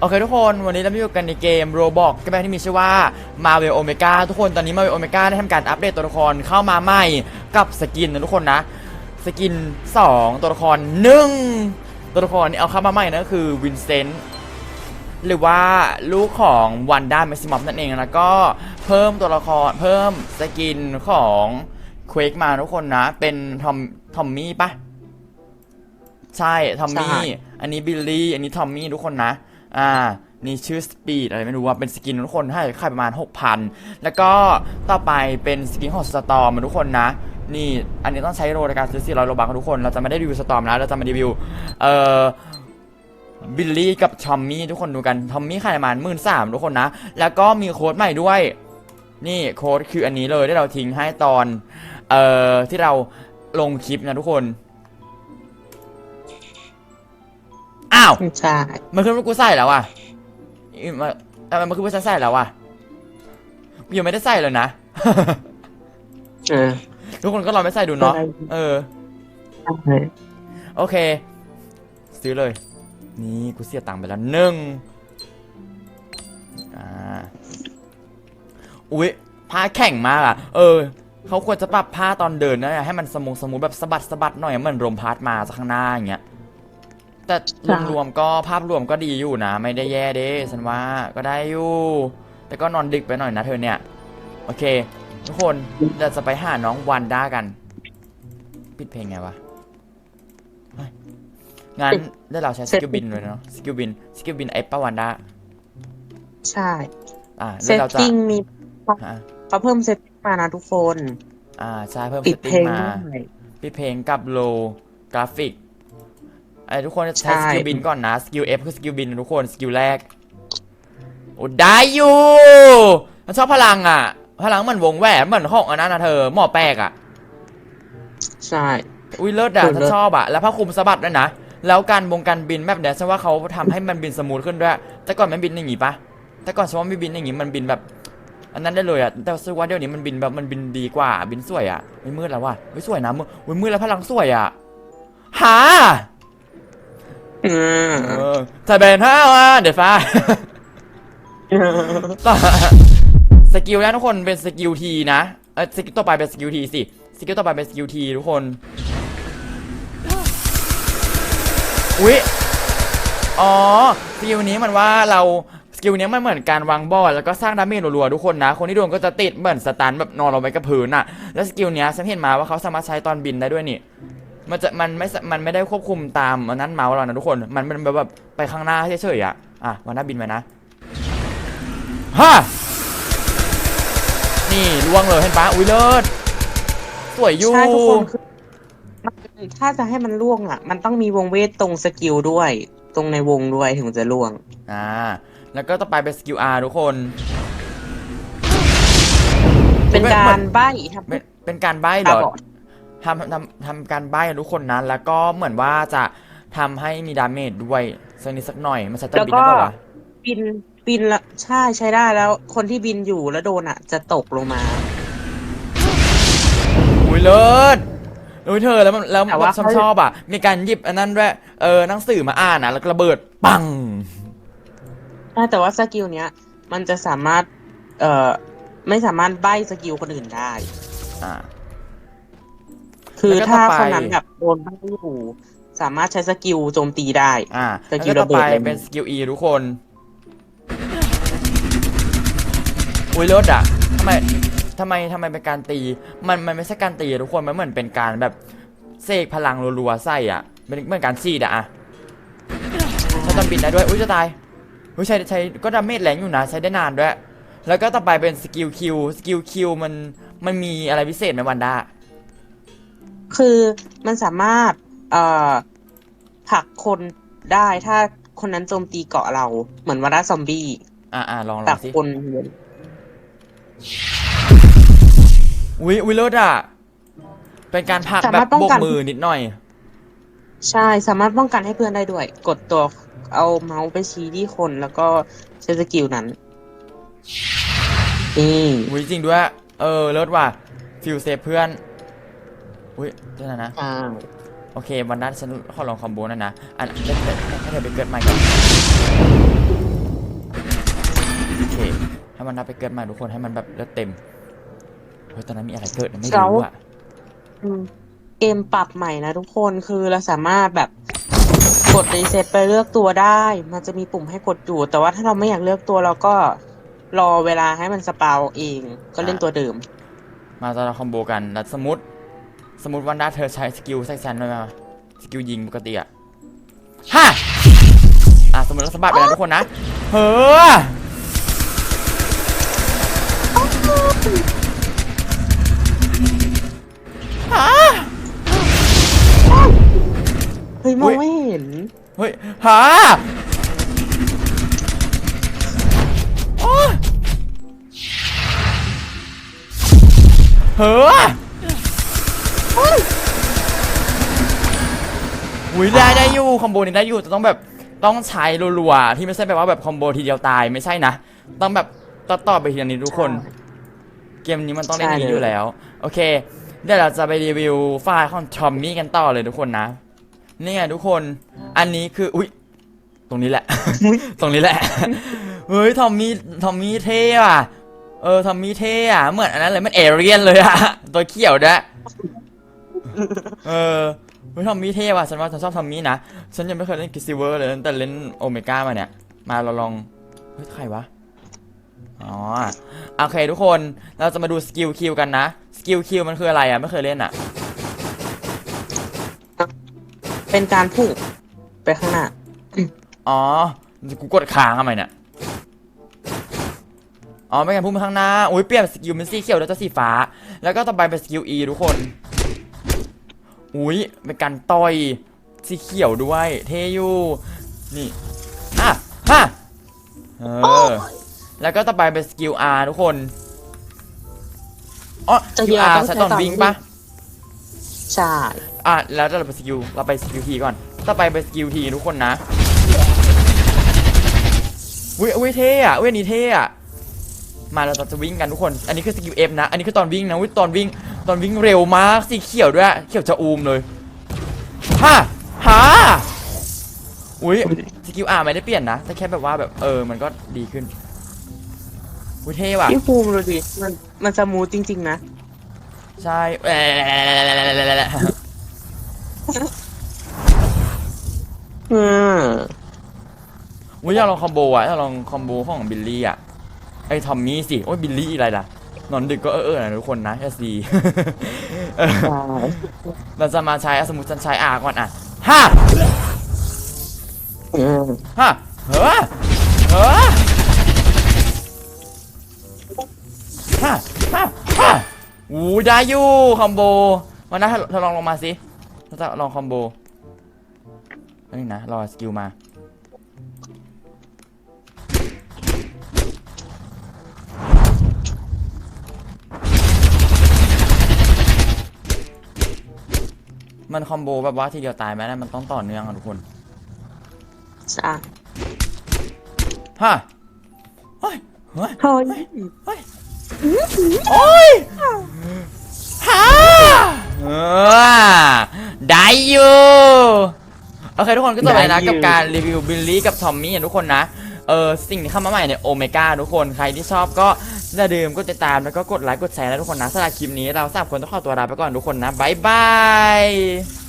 โอเคทุกคนวันนี้เราอยู่กันในเกม Roblox เกมที่มีชื่อว่า Marvel Omega ทุกคนตอนนี้ Marvel Omega ได้ทำการอัปเดตตัวละครเข้ามาใหม่กับสกินนะทุกคนนะ สกิน 2 ตัวละคร 1 ตัวละครนี้เอาเข้ามาใหม่นะคือวินเซนต์หรือว่าลูกของวันด้าแม็กซิมัมนั่นเองแล้วก็เพิ่มตัวละครเพิ่มสกินของเควกมาทุกคนนะ เป็นทอมทอมมี่ปะใช่ทอมมี่ใช่อันนี้บิลลี่อันนี้ทอมมี่ทุกคนนะ อ่านี่ชื่อสปีดอะไรไม่รู้ว่าเป็นสกินทุกคนให้ขายประมาณ 6,000 แล้วก็ต่อไปเป็นสกินของสตอมทุกคนนะ นี่อันนี้ต้องใช้โรในการซื้อ400โลบัคทุกคน เราจะไม่ได้รีวิวสตอมนะเราจะมารีวิวเอ่อบิลลี่กับทอมมี่ทุกคนดูกันทอมมี่ขายประมาณหมื่นสามทุกคนนะ แล้วก็มีโค้ดใหม่ด้วย นี่โค้ดคืออันนี้เลยที่เราทิ้งให้ตอนเอ่อที่เราลงคลิปนะทุกคน อ้าวใช่มันขึ้นว่ากูใส่แล้วอะอีมาทำไมมันขึ้นว่าฉันใส่แล้วอะกูยังไม่ได้ใส่เลยนะเออทุกคนก็ลองไม่ใส่ดูเนาะใช่เออใช่โอเค ซื้อเลย นี่กูเสียตังค์ไปแล้วหนึ่งอ่าอุ๊ยผ้าแข็งมากอะ เออเขาควรจะปรับผ้าตอนเดินนะให้มันสมูทสมูทแบบสะบัดสะบัดหน่อยเหมือนลมพัดมาจากข้างหน้าอย่างเงี้ย แต่รวมๆก็ภาพรวมก็ดีอยู่นะ ไม่ได้แย่เด้ฉันว่าก็ได้อยู่ แต่ก็นอนดึกไปหน่อยนะเธอเนี่ย โอเค ทุกคนเราจะไปหาน้องวันด้ากัน ปิดเพลงไงวะเฮ้ยงั้นได้เราใช้สกิลบินเลยเนาะสกิลบินสกิลบินไอ้ป้าวันด้าใช่ อ่าเซแล้วตเราจะติ้งมีอ่าเขาเพิ่มเซตติ้งมานะทุกคน อ่าใช่เพิ่มปิสดติเพลงมาได้ปิดเพลงกับโลกราฟิก ไอ้ทุกคนใช้ใช่สกิลบินก่อนนะ สกิล F คือสกิลบินนะทุกคนสกิลแรกโอ้ได้อยู่มันชอบพลังอะ พลังเหมือนวงแหวนเหมือนห้องอันนั้นนะเธอหมอแปลกอะ ใช่ อุ้ยเลิศอะเออฉันเลิศชอบอะ แล้วผ้าคลุมสะบัดด้วยนะ แล้วการวงการบินแบบเนี้ยฉันว่าเขาทำให้มันบินสมูทขึ้นด้วย แต่ก่อนมันบินอย่างงี้ปะแต่ก่อนฉันว่าไม่บินอย่างงี้มันบินแบบ อันนั้นได้เลยอะ แต่รู้สึกว่าเดี๋ยวนี้มันบินแบบมันบินดีกว่าบินสวยอะไม่มืดแล้วว่ะไม่สวยนะมืดอุ๊ยมืดแล้วพลังสวยอะหา อืมเออถ้าเป็นห้าว่ะเดี๋ยวฟ้าต่อสกิลแรกทุกคนเป็นสกิลทีนะเออสกิลต่อไปเป็นสกิลทีสิสกิลต่อไปเป็นสกิลทีทุกคนอุ๊ยอ๋อสกิลนี้มันว่าเราสกิลนี้มันเหมือนการวางบอลแล้วก็สร้างดาเมจรัวๆทุกคนนะ คนที่โดนก็จะติดเหมือนสตันแบบนอนลงไปกับพื้นอะ แล้วสกิลเนี้ยฉันเห็นมาว่าเขาสามารถใช้ตอนบินได้ด้วยนี่ มันจะมันไม่สมันไม่ได้ควบคุมตามอันนั้นเมาส์เรานะทุกคน มันเป็นแบบแบบไปข้างหน้าเฉยๆอะ อะวันหน้าบินไปนะฮะนี่ล่วงเลยเห็นปะอุ้ยเลิศสวยอยู่ ใช่ทุกคนคือมันถ้าจะให้มันล่วงอะ มันต้องมีวงเวทตรงสกิลด้วย ตรงในวงด้วยถึงจะล่วง อ่า แล้วก็ต่อไปเป็นสกิล R ทุกคน เป็นการใบ้ทำเป็นเป็นการใบ้เหรตาอบอด ทำทำทำการใบ้ทุกคนนะแล้วก็เหมือนว่าจะทำให้มีดาเมจด้วยสักนิดสักหน่อยมันใช้ตอนบินได้ปะวะบินบินละใช่ใช้ได้แล้ว คนที่บินอยู่แล้วโดนอะ จะตกลงมา อุ้ยเลิศอุ้ยเธอแล้วมันแล้วแต่แบว่าบชอบชอบอะ มีการหยิบอันนั้นด้วยเออหนังสือมาอ่านอะแล้วก็ระเบิดปังแต่ว่าสกิลเนี้ย มันจะสามารถ เอ่อ ไม่สามารถใบ้สกิลคนอื่นได้ อ่า คือแล้วก็ถ้าต่อไปคนนั้นแบบโดนใบ้อยู่สามารถใช้สกิลโจมตีได้อ่าสแล้วกิก็ลต่อระเบิไปดเลยเป็นสกิล E ทุกคนอุ้ยเลิศอะทำไมทำไมทำไมเป็นการตี มันมันไม่ใช่การตีอะทุกคนมันเหมือนเป็นการแบบเสกพลังรัวๆใส่อะเป็นเหมือนการซีดอะอะใช้ตอนบินได้ด้วยอุ้ยจะตายอุ้ยใช้ใช้ก็ดาเมจแรงอยู่นะใช้ได้นานด้วย แล้วก็ต่อไปเป็นสกิลคิวสกิลคิวมันมันมีอะไรพิเศษไหมวันด้า คือมันสามารถเอ่อผลักคนได้ถ้าคนนั้นโจมตีเกาะเราเหมือนวาระซอมบี้อ่าอ่าลองลผลัอกงสิคนอุ้ยอุ้ยเลิศอะ เป็นการผลักแบบโบกมือนิดหน่อย ใช่สามารถป้องกันให้เพื่อนได้ด้วย กดตัวเอาเมาส์ไปชี้ที่คนแล้วก็ใช้สกิลนั้นนี่อุ้ยจริงด้วย เออเลิศว่ะฟิลเซฟเพื่อน อุ้ยเดี๋ยวนะนะอ่าโอเควันนั้นฉันขอลองคอมโบนั่นนะอันเล่นเล่นให้เธอไปเกิดใหม่ก่อนมันนับไปเกิดมาทุกคนให้มันแบบเลือดเต็มเฮ้ยตอนนั้นมีอะไรเกิดนะไม่เรารู้อะอืมเกมปรับใหม่นะทุกคนคือเราสามารถแบบกดรีเซ็ตไปเลือกตัวได้ มันจะมีปุ่มให้กดอยู่ แต่ว่าถ้าเราไม่อยากเลือกตัวเราก็รอเวลาให้มันสปาวเอง ก็เล่นตัวเดิม มาจะคอมโบกันแล้วสมมติ สมมติวันด้าเธอใช้สกิลแซกซันด้วยมาสกิลยิงปกติอะฮ่าอะสมมติเราสะบัดไปแล้วทุกคนนะ เฮ้อเฮ้ยมองไม่เห็น เฮ้ยฮ่าโอ้ยเฮ้อ อุ้ยได้ได้อยู่คอมโบนี้ได้อยู่แต่ต้องแบบต้องใช้รัวๆที่ไม่ใช่แบบว่าแบบคอมโบทีเดียวตายไม่ใช่นะ ต้องแบบต่อๆไปทีละนิดทุกคน เกมนี้มันต้องเล่นอย่างนี้อยู่แล้ว โอเค เดี๋ยวเราจะไปรีวิวไฟล์ของทอมมี่กันต่อเลยทุกคนนะนี่ไงทุกคนอันนี้คืออุ้ยตรงนี้แหละ ตรงนี้แหละเฮ้ยทอมมี่ทอมมี่เท่อะเออทอมมี่เท่อะเหมือนอันนั้นเลยมันเอเรียนเลยอะตัวเขียวด้วยเออ เฮ้ยทอมมี่เท่ว่ะฉันว่าฉันชอบทอมมี่นะ ฉันยังไม่เคยเล่นกิซิเวอร์เลยตั้งแต่เล่นโอเมก้ามาเนี่ย มาเราลอง เฮ้ย ใครวะ อ๋อ โอเคทุกคน เราจะมาดูสกิลคิวกันนะ สกิลคิวมันคืออะไรอะไม่เคยเล่นอะเป็นการพุ่งไปข้างหน้า อ๋อ กูกดค้างทำไมเนี่ย อ๋อ ไม่กันพุ่งไปข้างหน้า อุ้ยเปลี่ยนสกิลเป็นสีเขียวแล้วจะสีฟ้า แล้วก็ต่อไปเป็นสกิล E ทุกคน อุ้ยเป็นการต่อยสีเขียวด้วย เทอยู่นี่อะฮะเออแล้วก็ต่อไปเป็นสกิล R ทุกคนอ๋อสจะกิลเดียว R ต้องใช้ใช้ตอนตอนวิ่งวิ่งปะใช่อะแล้วเราไปสกิลเราไปสกิลทีก่อน ต่อไปเป็นสกิลทีทุกคนนะอุ้ยอุ้ยเท่อะอุ้ยอันนี้เท่อะ มาเราจะวิ่งกันทุกคน อันนี้คือสกิลเอฟนะ อันนี้คือตอนวิ่งนะอุ้ยตอนวิ่ง ตอนวิ่งเร็วมากสีเขียวด้วย เขียวจะอูมเลยฮ่าฮ่าอุ้ยสกิลอาร์ไม่ได้เปลี่ยนนะ แต่แค่แบบว่าแบบเออ มันก็ดีขึ้นอุ้ยเท่ว่ะพี่ภูมิดูดิมันมันสมูทจริง ๆ นะ ใช่แหละอืมอุ้ยอยากลองคอมโบอะอยากลองคอมโบของบิลลี่อะ ไอ้ทอมมี่สิโอ้ยบิลลี่อะไรล่ะ นอนดึกก็เออเออนะทุกคนนะเอสดีเราจะมาใช้อสมมติฉันใช้อาก่อนอะฮ่าอืมฮ่าเฮ้อเฮ้อฮ่าฮ่าฮ่าอูได้อยู่คอมโบวันนั้นเธอลองลงมาสิเราจะลองคอมโบนี่นะรอสกิลมา มันคอมโบแบบว่าทีเดียวตายไหมนะมันต้องต่อเนื่องอะทุกคนใช่ฮะเฮ้ยเฮ้ยเฮ้ยโอ้ยฮ่าเออได้อยู่โอเคทุกคนก็จบไปนะกับการรีวิวบิลลี่กับทอมมี่อะทุกคนนะเออสิ่งที่เข้ามาใหม่เนี่ยโอเมก้าทุกคนใครที่ชอบก็ อย่าลืมกดติดตามแล้วก็กดไลค์กดแชร์นะทุกคนนะสำหรับคลิปนี้เราสามคนต้องขอตัวลาไปก่อนทุกคนนะบายบาย